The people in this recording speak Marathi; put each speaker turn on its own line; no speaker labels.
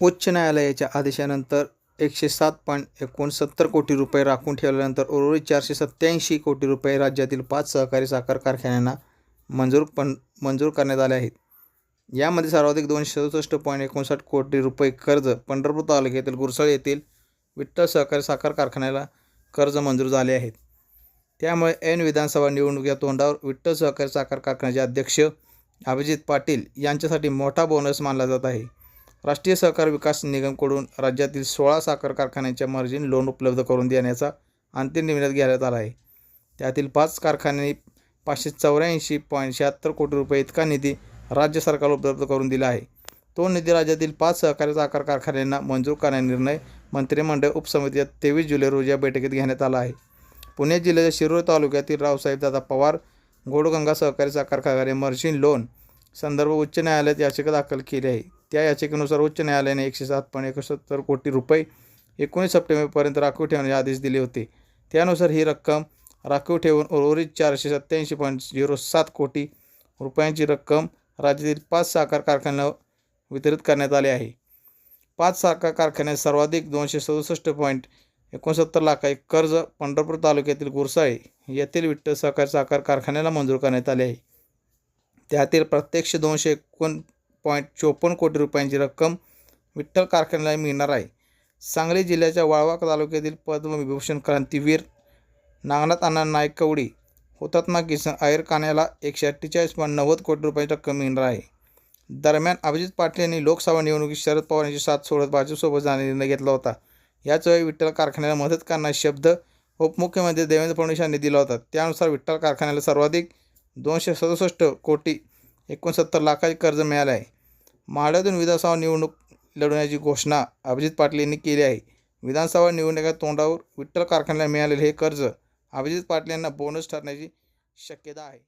उच्च न्यायालयाच्या आदेशानंतर एकशे सात पॉईंट एकोणसत्तर कोटी रुपये राखून ठेवल्यानंतर उर्वरित चारशे सत्त्याऐंशी कोटी रुपये राज्यातील पाच सहकारी साखर कारखान्यांना मंजूर पण मंजूर करण्यात आले आहेत. यामध्ये सर्वाधिक दोनशे सदुसष्ट पॉईंट एकोणसाठ कोटी रुपये कर्ज पंढरपूर तालुक्यातील गुरसळ येथील विठ्ठल सहकारी साखर कारखान्याला कर्ज मंजूर झाले आहेत. त्यामुळे ऐन विधानसभा निवडणुकीच्या तोंडावर विठ्ठल सहकारी साखर कारखान्याचे अध्यक्ष अभिजित पाटील यांच्यासाठी मोठा बोनस मानला जात आहे. राष्ट्रीय सहकार विकास निगमकडून राज्यातील सोळा साखर कारखान्यांच्या मार्जिन लोन उपलब्ध करून देण्याचा अंतिम निर्णय घेण्यात आला आहे. त्यातील पाच कारखान्यांनी पाचशे चौऱ्याऐंशी पॉईंट शहात्तर कोटी रुपये इतका निधी राज्य सरकारला उपलब्ध करून दिला आहे. तो निधी राज्यातील पाच सहकारी साखर कारखान्यांना मंजूर करण्याचा निर्णय मंत्रिमंडळ उपसमितीच्या तेवीस जुलै रोजी या बैठकीत घेण्यात आला आहे. पुणे जिल्ह्याच्या शिरूर तालुक्यातील रावसाहेबदादा पवार गोडगंगा सहकारी साखर कारखाने मर्शिन लोन संदर्भ उच्च न्यायालयात याचिका दाखल केली आहे. त्या याचिकेनुसार उच्च न्यायालयाने एकशे सात पॉईंट एकोणसत्तर कोटी रुपये एकोणीस सप्टेंबरपर्यंत राखीव ठेवण्याचे आदेश दिले होते. त्यानुसार ही रक्कम राखीव ठेवून उर्वरित चारशे सत्त्याऐंशी पॉईंट झिरो सात कोटी रुपयांची रक्कम राज्यातील पाच साखर कारखान्यांना वितरित करण्यात आले आहे. पाच साखर कारखान्यात सर्वाधिक दोनशे सदुसष्ट पॉईंट एकोणसत्तर लाख एक कर्ज पंढरपूर तालुक्यातील गुरसाळे येथील विठ्ठल सहकारी साखर कारखान्याला मंजूर करण्यात आले आहे. त्यातील प्रत्यक्ष दोनशे एकोण पॉईंट चोपन्न कोटी रुपयांची रक्कम विठ्ठल कारखान्याला मिळणार आहे. सांगली जिल्ह्याच्या वाळवा तालुक्यातील पद्मविभूषण क्रांतीवीर नागनाथ अण्णा नाईक कवडी हुतात्मा किसन आयर कान्याला एकशे अठ्ठेचाळीस पॉईंट नव्वद कोटी रुपयांची रक्कम मिळणार आहे. दरम्यान अभिजित पाटील यांनी लोकसभा निवडणुकीत शरद पवार यांची साथ सोडत भाजपसोबत जाण्याचा निर्णय घेतला होता. याच वेळी विठ्ठल कारखान्याला मदत करणारा शब्द उपमुख्यमंत्री देवेंद्र फडणवीस यांनी दिला होता. त्यानुसार विठ्ठल कारखान्याला सर्वाधिक दोनशे सदुसष्ट कोटी एकोणसत्तर लाखाचे कर्ज मिळाले आहे. माढ्यातून विधानसभा निवडणूक लढवण्याची घोषणा अभिजित पाटील यांनी केली आहे. विधानसभा निवडणुका तोंडावर विठ्ठल कारखान्याला मिळालेले हे कर्ज अभिजित पाटील यांना बोनस ठरण्याची शक्यता आहे.